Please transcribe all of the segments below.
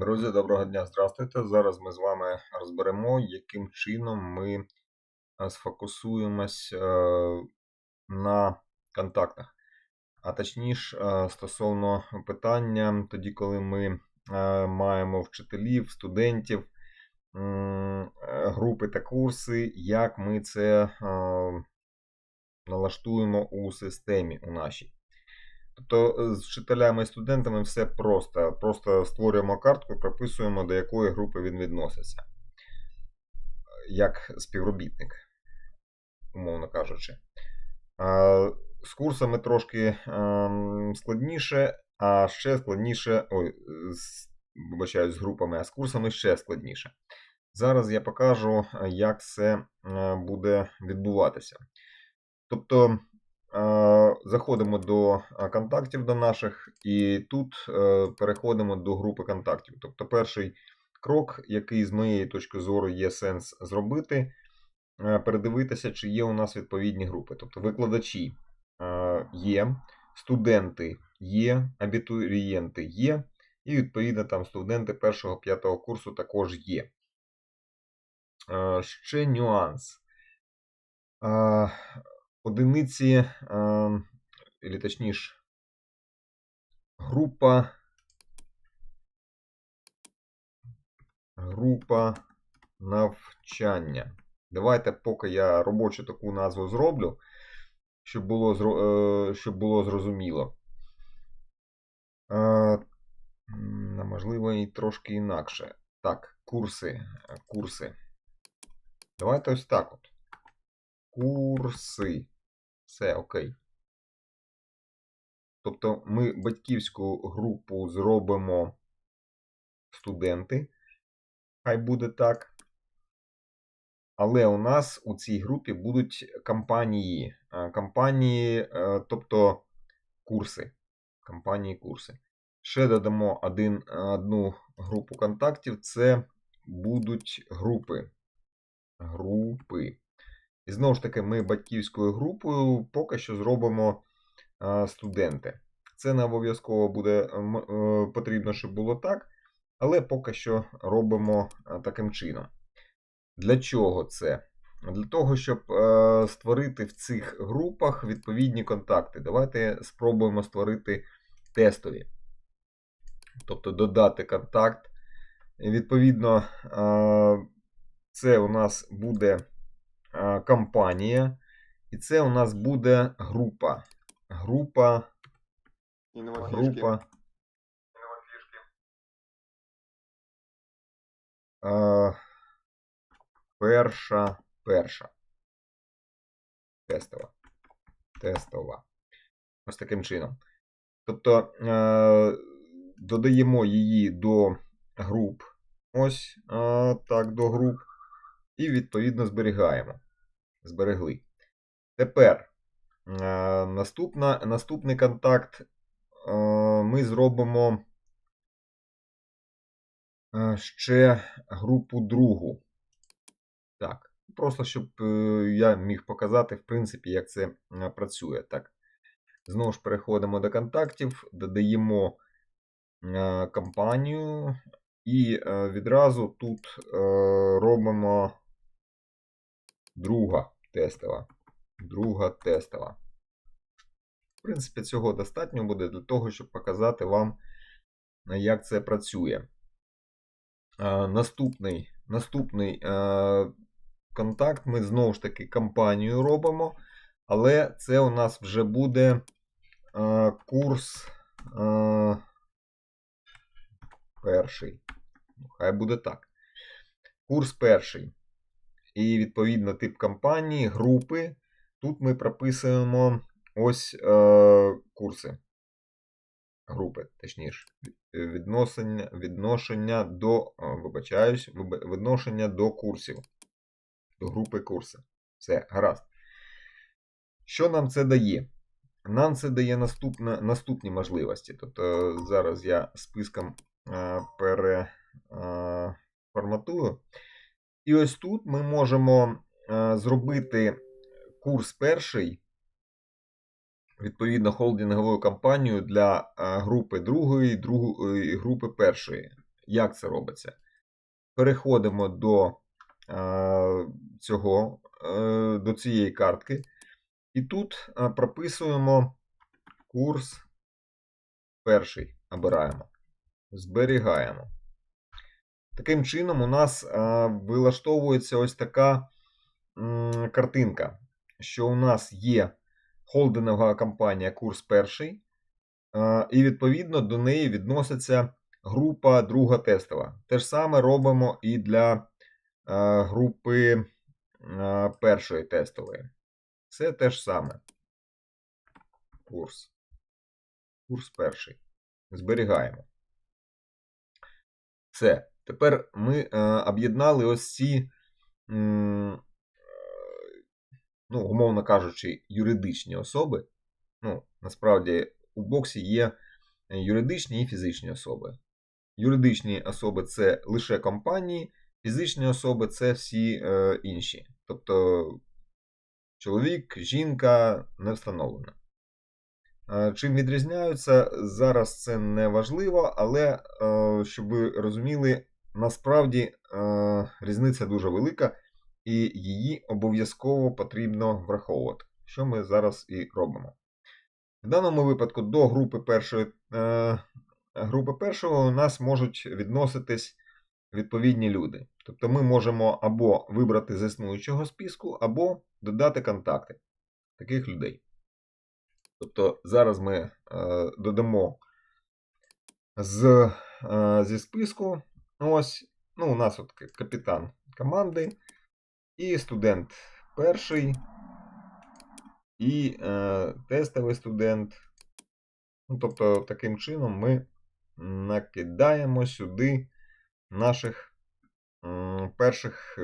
Друзі, доброго дня, здравствуйте. Зараз ми з вами розберемо, яким чином ми е, сфокусуємось е, на контактах. А точніше, е, стосовно питання, тоді, коли ми маємо вчителів, студентів, групи та курси, як ми це налаштуємо у системі у нашій. Тобто е, з вчителями і студентами все просто. Просто створюємо картку, прописуємо, до якої групи він відноситься. Як співробітник, умовно кажучи. З курсами трошки ем, складніше, а ще складніше. Ой, з, вибачаюсь, з групами, а з курсами ще складніше. Зараз я покажу, як це е, буде відбуватися. Тобто. Е, Заходимо до е, контактів до наших, і тут е, переходимо до групи контактів. Тобто, перший крок, який з моєї точки зору є сенс зробити, передивитися, чи є у нас відповідні групи. Тобто викладачі є, студенти є, абітурієнти є, і відповідно там студенти 1-5 курсу також є. Ще нюанс. Одиниці, або точніше, група, група навчання. Давайте, поки я робочу таку назву зроблю, щоб було, е, щоб було зрозуміло. Е, Можливо, і трошки інакше. Так, курси. Курси. Давайте ось так от. Курси. Все окей. Тобто ми батьківську групу зробимо студенти. Хай буде так. Але у нас у цій групі будуть компанії. Е, Компанії, е, тобто курси. Компанії курси. Ще додамо один, одну групу контактів. Це будуть групи. Групи. І знову ж таки, ми батьківською групою поки що зробимо студенти. Це не обов'язково буде м, е, потрібно, щоб було так, але поки що робимо таким чином. Для чого це? Для того, щоб е, створити в цих групах відповідні контакти. Давайте спробуємо створити тестові. Тобто додати контакт. Відповідно, е, це у нас буде е, компанія, і це у нас буде група. Група, група. Е, перша, перша. Тестова. Тестова. Ось таким чином. Тобто е, додаємо її до груп. Ось е, так, до груп. І відповідно зберігаємо. Зберегли. Тепер е, наступна, наступний контакт е, ми зробимо е, ще групу другу. Так, просто щоб я міг показати, в принципі, як це працює. Так. Знову ж переходимо до контактів, додаємо компанію і відразу тут робимо друга тестова. Друга тестова. В принципі, цього достатньо буде для того, щоб показати вам, е, як це працює. Е, Наступний, наступний е, контакт ми знову ж таки компанію робимо, але це у нас вже буде курс перший. Ну, Хай буде так. Курс перший. І відповідно тип компанії, групи. Тут ми прописуємо ось е, курси. Групи, точніше, відношення, відношення до, е, вибачаюсь, відношення до курсів. До групи курси. Все, гаразд. Що нам це дає? Нам це дає наступне, наступні можливості. Тобто е, зараз я списком е, переформатую. І ось тут ми можемо е, зробити курс перший, відповідно, холдинговою компанією для е, групи другої, другої групи першої. Як це робиться? Переходимо до е, цього, е, до цієї картки. І тут е, прописуємо курс перший. Обираємо. Зберігаємо. Таким чином, у нас е, вилаштовується ось така картинка, що у нас є холдингова компанія курс перший, е, і відповідно до неї відноситься група друга тестова. Те ж саме робимо і для е, групи першої тестової. Все те ж саме. Курс. Курс перший. Зберігаємо. Все. Тепер ми е, об'єднали ось ці, ну, умовно кажучи, юридичні особи. Ну, насправді, у боксі є юридичні і фізичні особи. Юридичні особи це лише компанії, фізичні особи це всі е, інші. Тобто чоловік, жінка не встановлено. Е, Чим відрізняються, зараз це не важливо, але е, щоб ви розуміли, насправді е, різниця дуже велика, і її обов'язково потрібно враховувати, що ми зараз і робимо. В даному випадку до групи першої, е, групи першого у нас можуть відноситись відповідні люди. Тобто ми можемо або вибрати з існуючого списку, або додати контакти таких людей. Тобто зараз ми е, додамо з, зі списку. Ось, ну, у нас от капітан команди і студент перший, і е, тестовий студент. Ну, тобто, таким чином ми накидаємо сюди наших м, перших е,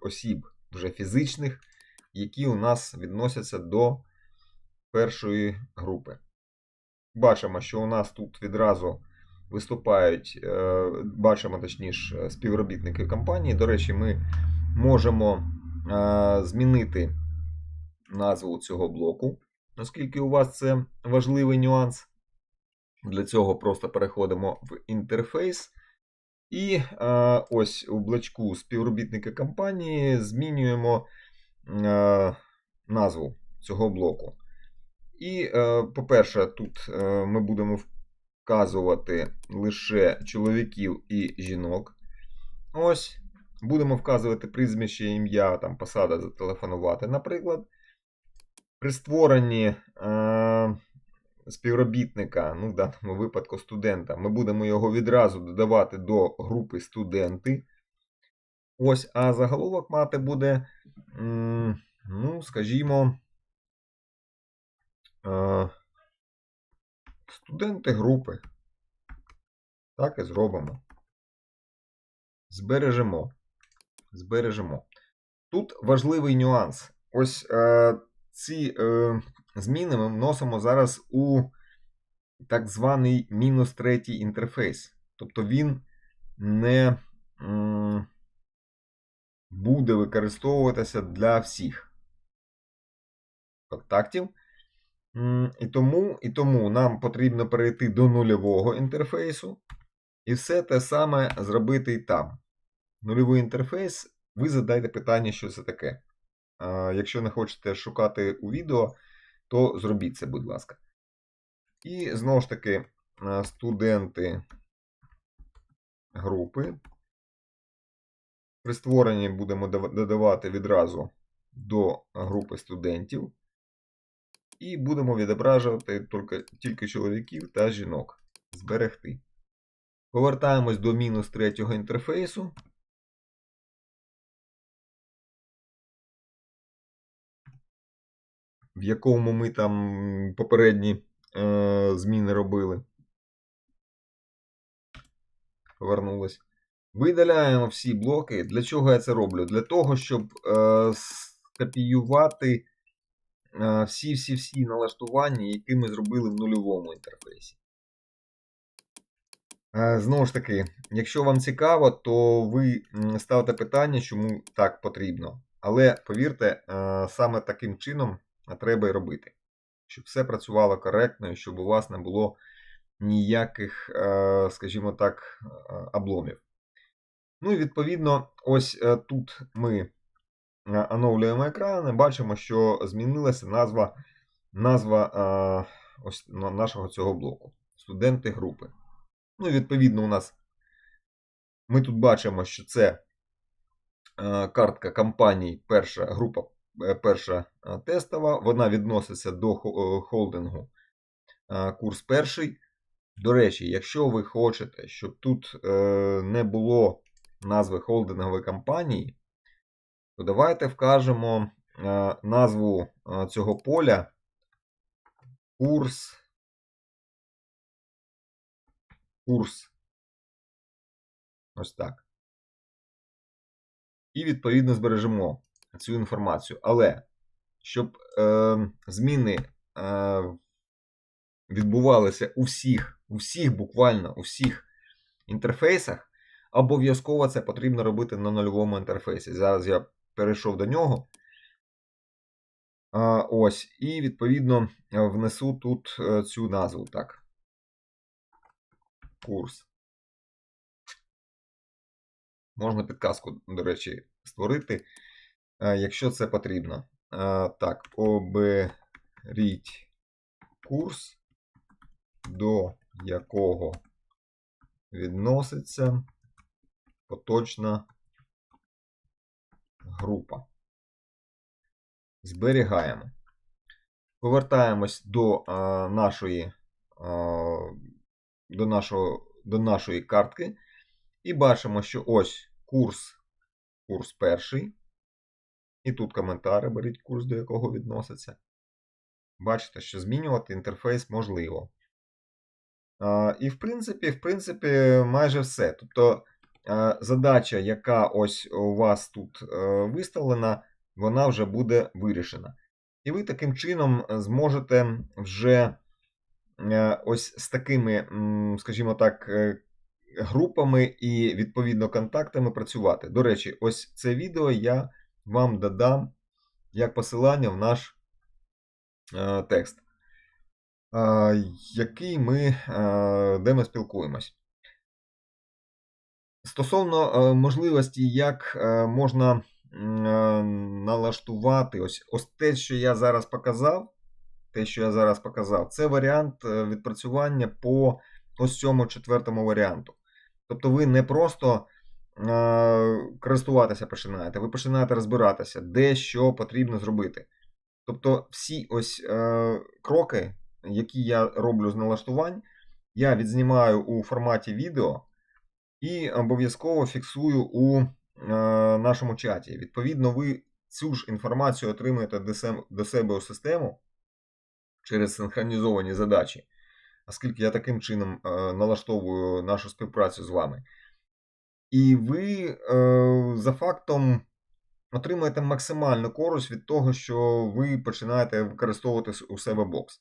осіб, вже фізичних, які у нас відносяться до першої групи. Бачимо, що у нас тут відразу виступають, е, бачимо точніше, співробітники компанії. До речі, ми можемо е, змінити назву цього блоку, оскільки у вас це важливий нюанс. Для цього просто переходимо в інтерфейс. І е, ось у блочку співробітники компанії змінюємо е, назву цього блоку. І, по-перше, тут ми будемо вказувати лише чоловіків і жінок. Ось. Будемо вказувати прізвище, ім'я, там, посада зателефонувати, наприклад. При створенні е, співробітника, ну, в даному випадку студента, ми будемо його відразу додавати до групи студенти. Ось, а заголовок мати буде, ну, скажімо, е, студенти групи. Так і зробимо. Збережемо. Збережемо. Тут важливий нюанс. Ось е, ці е, зміни ми вносимо зараз у так званий мінус третій інтерфейс. Тобто він не м, буде використовуватися для всіх контактів. І тому, і тому нам потрібно перейти до нульового інтерфейсу. І все те саме зробити і там. Нульовий інтерфейс, ви задайте питання, що це таке. Якщо не хочете шукати у відео, то зробіть це, будь ласка. І знову ж таки, студенти групи. При створенні будемо додавати відразу до групи студентів. І будемо відображувати тільки, тільки чоловіків та жінок. Зберегти. Повертаємось до мінус третього інтерфейсу. В якому ми там попередні е, зміни робили. Повернулось. Видаляємо всі блоки. Для чого я це роблю? Для того, щоб е, скопіювати всі-всі-всі налаштування, які ми зробили в нульовому інтерфейсі. Е, Знову ж таки, якщо вам цікаво, то ви ставте питання, чому так потрібно. Але повірте, е, саме таким чином треба і робити, щоб все працювало коректно і щоб у вас не було ніяких, е, скажімо так, е, обломів. Ну і відповідно, ось е, тут ми е, оновлюємо екран і бачимо, що змінилася назва, назва е, ось нашого цього блоку. Студенти групи. Ну відповідно, у нас ми тут бачимо, що це е, картка компаній, перша група, е, перша е, тестова. Вона відноситься до е, холдингу е, курс перший. До речі, якщо ви хочете, щоб тут е, не було назви холдингової компанії, давайте вкажемо е, назву е, цього поля курс. Курс. Ось так. І відповідно збережемо цю інформацію. Але щоб е, зміни е, відбувалися у всіх, у всіх буквально у всіх інтерфейсах, обов'язково це потрібно робити на нульовому інтерфейсі. Зараз я перейшов до нього. Ось, і відповідно е, внесу тут е, цю назву. Так. Курс. Можна підказку, до речі, створити, е, якщо це потрібно. Так, оберіть курс, до якого відноситься поточна група. Зберігаємо. Повертаємось до е, нашої, е, до, нашого, до нашої картки. І бачимо, що ось курс, курс перший. І тут коментари беріть курс, до якого відноситься. Бачите, що змінювати інтерфейс можливо. А, І, в принципі, в принципі, майже все. Тобто е, задача, яка ось у вас тут е, виставлена, вона вже буде вирішена. І ви таким чином зможете вже е, ось з такими, скажімо так, е, групами і відповідно контактами працювати. До речі, ось це відео я вам додам як посилання в наш е, текст, е, який ми, е, де ми спілкуємось. Стосовно е, можливості, як е, можна е, налаштувати ось, ось те, що я зараз показав. Те, що я зараз показав, це варіант відпрацювання по ось цьому четвертому варіанту. Тобто ви не просто користуватися починаєте, ви починаєте розбиратися, де що потрібно зробити. Тобто, всі ось кроки, які я роблю з налаштувань, я відзнімаю у форматі відео і обов'язково фіксую у е, нашому чаті. Відповідно, ви цю ж інформацію отримуєте до себе у систему через синхронізовані задачі, оскільки я таким чином е, налаштовую нашу співпрацю з вами. І ви е, за фактом отримаєте максимальну користь від того, що ви починаєте використовувати у себе бокс.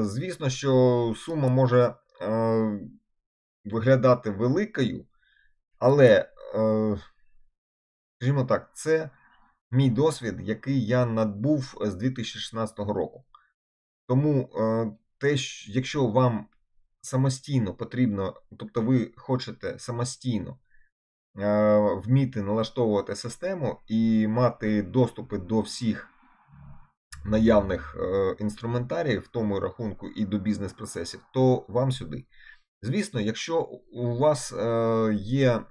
Звісно, що сума може виглядати великою, але, е, скажімо так, це мій досвід, який я надбув з 2016 року. Тому е, те, щ- якщо вам самостійно потрібно, тобто ви хочете самостійно е, вміти налаштовувати систему і мати доступи до всіх наявних е, інструментаріїв, в тому рахунку і до бізнес-процесів, то вам сюди. Звісно, якщо у вас е, є,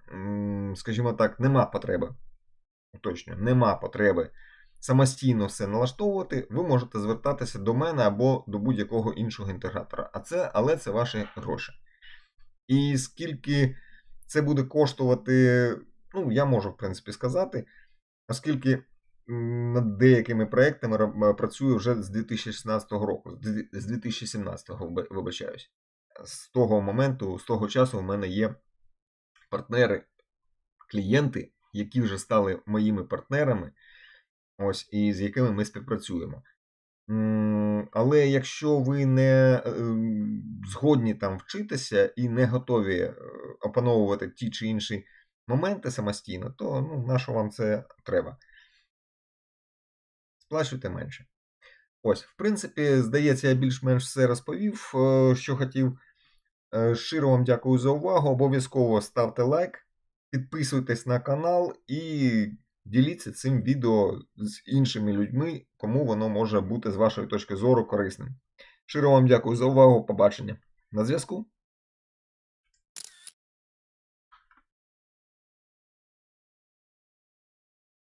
скажімо так, нема потреби, уточнюю, нема потреби самостійно все налаштовувати, ви можете звертатися до мене або до будь-якого іншого інтегратора. А це, але це ваші гроші. І скільки це буде коштувати, ну, я можу, в принципі, сказати, оскільки над деякими проектами роб- працюю вже з 2016 року, з 2017, вибачаюсь. З того моменту, з того часу, в мене є партнери, клієнти, які вже стали моїми партнерами, ось, і з якими ми співпрацюємо. Але якщо ви не е, згодні там вчитися і не готові е, опановувати ті чи інші моменти самостійно, то ну, на що вам це треба? Сплачуйте менше. Ось, в принципі, здається, я більш-менш все розповів, е, що хотів. Е, Щиро вам дякую за увагу. Обов'язково ставте лайк, підписуйтесь на канал і діліться цим відео з іншими людьми, кому воно може бути з вашої точки зору корисним. Щиро вам дякую за увагу. Побачення. На зв'язку.